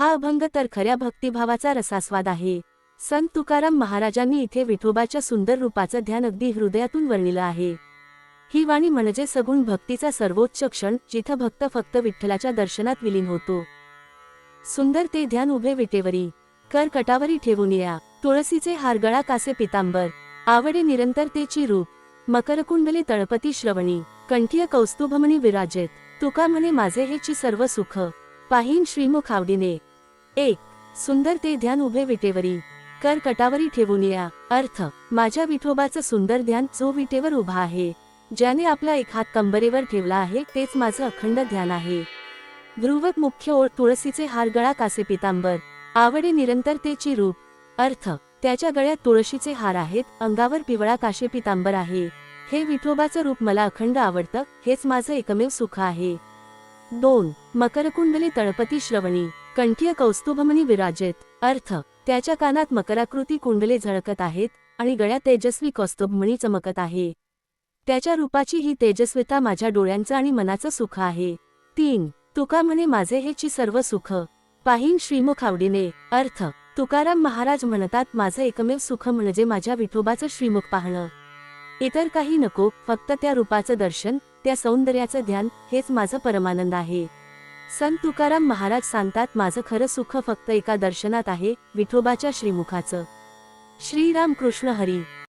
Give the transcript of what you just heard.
हा अभंग तर खऱ्या भक्तिभावाचा रसास्वाद आहे. संत तुकाराम महाराजांनी इथे विठोबाच्या सुंदर रूपाचं ध्यान अगदी हृदयातून वर्णिलं आहे. ही वाणी म्हणजे सगुण भक्तीचा सर्वोच्च क्षण जिथं भक्त फक्त विठ्ठलाच्या दर्शनात विलीन होतो. सुंदर ते ध्यान उभे विटेवरी. कर कटावरी ठेवून या. तुळसीचे हारगळा कासे पितांबर. आवडे निरंतरतेची रूप. मकरकुंडले तळपती श्रवणी. कंठीय कौस्तुभमणी विराजेत. तुका म्हणे माझे हेची सर्व सुख. पाहीन श्रीमुख आवडीने. एक सुंदर ते ध्यान उभे विटेवरी. कर कटावरी ठेवून या. अर्थ माझ्या विठोबाचं सुंदर ध्यान जो विटेवर उभा आहे ज्याने आपला एक हात कंबरेवर ठेवला आहे तेच माझं अखंड ध्यान आहे. ध्रुवक मुख्य ओळ तुळसीचे हार गळा कासे पितांबर. आवडे निरंतरतेची रूप. अर्थ त्याच्या गळ्यात तुळशीचे हार आहेत अंगावर पिवळा काशे पितांबर आहे. हे विठोबाचं रूप मला अखंड आवडतं हेच माझं एकमेव सुख आहे. दोन मकरकुंडली तळपती श्रवणी. कंठीय कौस्तुभमणी विराजेत. अर्थ त्याच्या कानात मकराकृती कुंडले झळकत आहेत आणि गळ्यात तेजस्वी कौस्तुभमणी चमकत आहे. त्याच्या रूपाची ही तेजस्विता माझ्या डोळ्यांचं आणि मनाचं सुख आहे. तीन तुका म्हणे माझे हेची सर्व सुख. पाहीन श्रीमुख आवडीने. अर्थ तुकाराम महाराज म्हणतात माझं एकमेव सुख म्हणजे माझ्या विठोबाचं श्रीमुख पाहणं. इतर काही नको फक्त त्या रूपाचं दर्शन त्या सौंदर्याचं ध्यान हेच माझं परमानंद आहे. संत तुकाराम महाराज सांगतात माझं खरं सुख फक्त एका दर्शनात आहे विठोबाच्या श्रीमुखाचं. श्रीराम कृष्ण हरी.